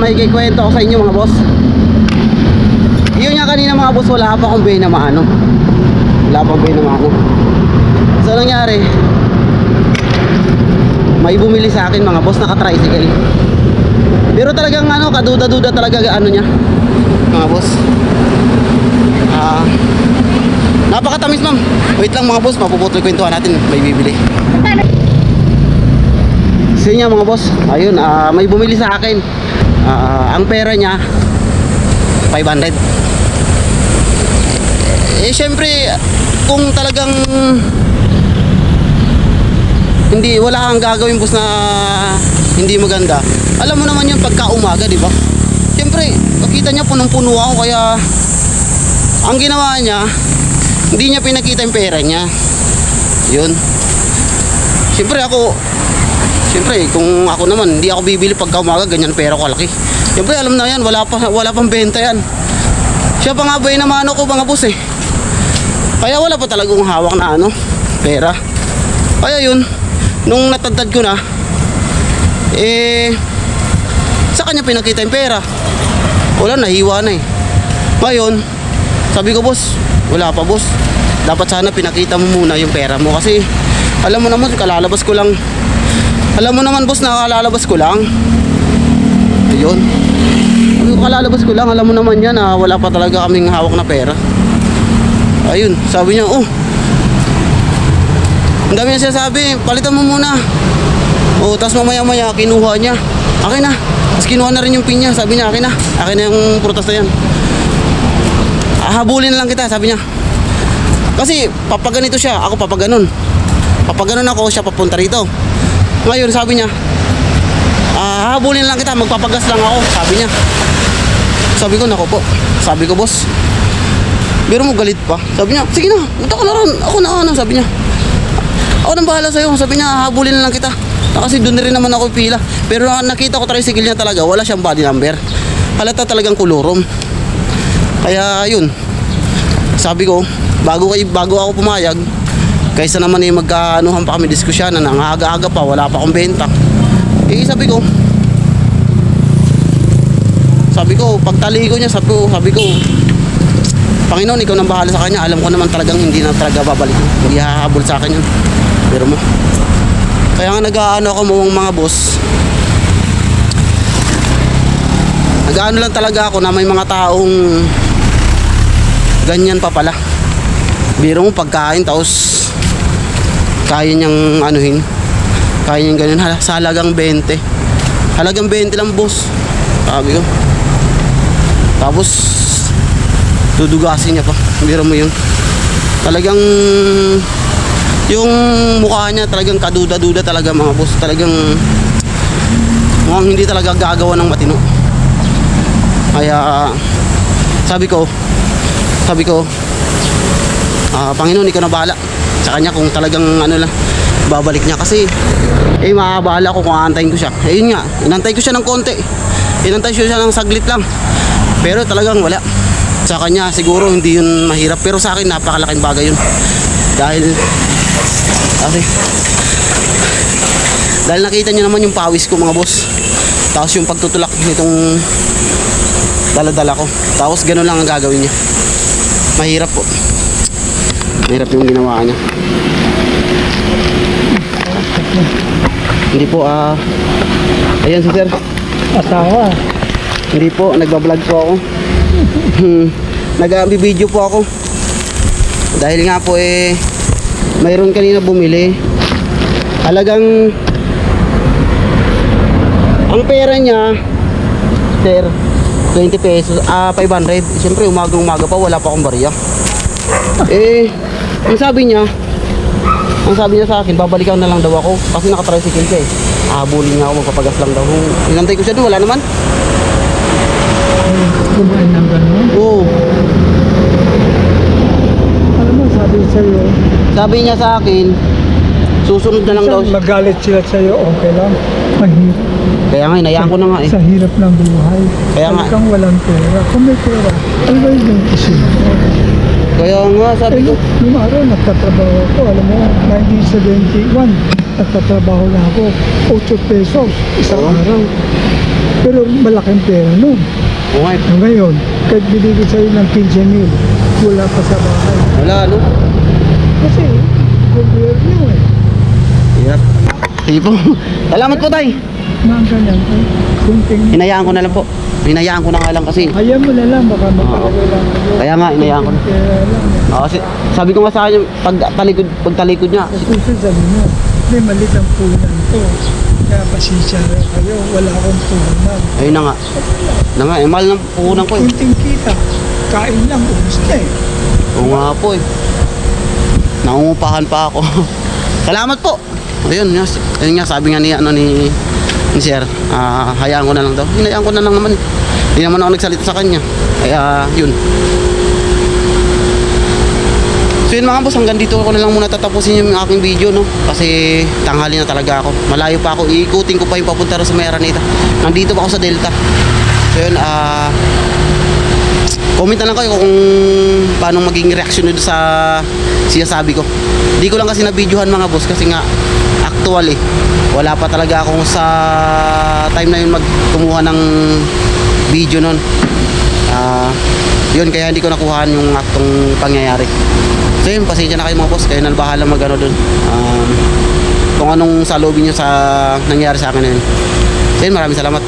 kwento ako sa inyo mga boss. Yun nga kanina mga boss, wala pa akong bay na maano. Wala pa bay na maano. So nangyari, may bumili sa akin mga boss naka-tricycle. Pero talagang ano, kaduda-duda talaga ano niya. Mga boss. Ah, napakatamis ma'am. Wait lang mga boss, mapuputol kwentuhan natin. May bibili. So yun nga mga boss, ayun, ah, may bumili sa akin. Ah, ang pera niya 500. Eh syempre, kung talagang hindi wala kang gagawin boss na hindi maganda. Alam mo naman yun pagka umaga, di ba? Syempre, nakita niya punong-puno ako kaya ang ginawa niya, hindi niya pinakita yung pera niya. Yun. Siyempre ako, siyempre kung ako naman, hindi ako bibili pagka umaga, ganyan pera ko kalaki. Siyempre alam na yan, wala, pa, wala pang benta yan. Siya pa nga ba yung namano ko mga boss eh. Kaya wala pa talagang hawak na ano, pera. Kaya yun, nung natagtad ko na, eh, sa kanya pinakita yung pera. Wala, nahiwa na eh. Ngayon, sabi ko boss, wala pa boss. Dapat sana pinakita mo muna yung pera mo kasi alam mo naman kalalabas ko lang. Alam mo naman boss na kalalabas ko lang. Ayun. Sabi ko, kalalabas ko lang, alam mo naman yan na wala pa talaga kaming hawak na pera. Ayun, sabi niya, oh. Ang dami niya sinasabi, palitan mo muna. Oh, tapos mamaya maya kinuha niya. Akin na. Tapos kinuha na rin yung pin niya. Sabi niya, akin na. Akin na yung prutas na yan. Habulin na lang kita, sabi niya. Kasi papaganito siya, ako papaganon. Papaganon ako, siya papunta rito. Ngayon, sabi niya, ah, habulin lang kita, magpapagas lang ako, sabi niya. Sabi ko, nako po. Sabi ko, boss. Pero mo galit pa. Sabi niya, sige na, punta ka na ron. Ako na ano, sabi niya. Ako nang bahala sa'yo. Sabi niya, habulin na lang kita. Na Kasi doon rin naman ako pila. Pero na- nakita ko tricycle niya talaga, wala siyang body number. Halata talagang kulurom. Kaya yun. Sabi ko, bago kay bago ako pumayag, kaysa naman eh magkaanuhan pa kami diskusyon na ang aga-aga pa, wala pa akong benta. Eh sabi ko, sabi ko, pagtali ko niya, sabi ko, sabi ko, Panginoon, ikaw nang bahala sa kanya. Alam ko naman talagang hindi na talaga babalik. Hindi hahabol sa akin yun. Pero mo. Kaya nga nag-aano ako mga mga boss. Nag-aano lang talaga ako na may mga taong ganyan pa pala. Biro mo pagkain tapos kaya niyang anuhin. Kaya niyang hala- sa halagang 20. Halagang 20 lang boss. Sabi ko. Tapos dudugasin niya pa. Biro mo yun. Talagang yung mukha niya talagang kaduda-duda talaga mga boss. Talagang mukhang hindi talaga gagawa ng matino. Kaya sabi ko, sabi ko, ah, Panginoon, ikaw na bahala sa kanya kung talagang ano lang, babalik niya kasi eh maabahala ko kung aantayin ko siya. Eh yun nga, inantay ko siya ng konti. Inantay ko siya ng saglit lang. Pero talagang wala. Sa kanya siguro hindi yun mahirap pero sa akin napakalaking bagay yun. Dahil kasi dahil nakita niyo naman yung pawis ko mga boss. Tapos yung pagtutulak nitong dala-dala ko. Tapos ganun lang ang gagawin niya. Mahirap po. Mahirap yung ginawa niya. Hindi po ah Ayan si sir. Asawa. Hindi po, nagbablog po ako. Hmm, Nag-video po ako. Dahil nga po eh, mayroon kanina bumili. Halagang, ang pera niya, sir, 20 pesos, ah, 500. Siyempre, umaga-umaga pa, wala pa akong barya. Eh, ang sabi niya, ang sabi niya sa akin, babalikan na lang daw ako kasi nakatricycle siya eh. Habulin niya ako, magpapagas lang daw. Inantay ko siya doon, wala naman. Kumain ng gano'n. Oo. Alam mo, sabi sa'yo, Sabi niya sa akin, susunod na lang daw siya. magalit sila sa'yo, okay lang. Mahirap. Kaya nga, inayaan ko na nga eh. Sa hirap ng buhay. Kaya nga. Kung walang pera. Kung may pera, always yung isip. Kaya nga, sabi Eh, ko, nung araw, nagtatrabaho ako. Alam mo, 1971, nagtatrabaho na ako. 8 pesos, isang Oo. araw. Pero malaking pera nun. Oo nga, eh. Ngayon, kahit binigay sa'yo ng 15 mil, wala pa sa bahay. wala, no? Kasi, gobyerno eh. Hirap. Sige po. Salamat po, tay. Mga ganyan. eh. Kunting, Hinayaan ko na lang po. Hinayaan ko na nga lang kasi. ayaw mo na lang, baka mapalagay lang. Kaya nga, hinayaan ko na. Oo, kasi sabi ko nga sa kanya, pag talikod, pag talikod niya, Sa susunod sabi mo, hindi malit ang punan to. Kaya pasensya na kayo, wala akong punan. ayun na nga. Na nga, eh, mahal ng puhunan ko eh. Kunting kita, kain lang, ubus na eh. Oo nga po eh. Nangungupahan pa ako. Salamat po. Ayun, nga, ayun nga, sabi nga ni, ano, ni, ni Sir, ah, hayaan ko na lang daw. Hinayaan ko na lang naman. Hindi naman ako nagsalita sa kanya. Kaya, yun. So yun mga boss, hanggang dito ko na lang muna tatapusin yung aking video, no? Kasi tanghali na talaga ako. Malayo pa ako. Iikutin ko pa yung papunta sa may. Nandito pa ako sa Delta. So yun, ah... comment na lang kayo kung paano maging reaction nyo sa sinasabi ko. Hindi ko lang kasi na-videohan mga boss kasi nga actual eh. Wala pa talaga akong sa time na yun magkumuha ng video nun. Ah, yun kaya hindi ko nakuhaan yung aktong pangyayari. So yun, pasensya na kayo mga boss. Kayo na bahala mag ano dun. Um, kung anong salubin nyo sa nangyari sa akin na yun. So yun, maraming salamat.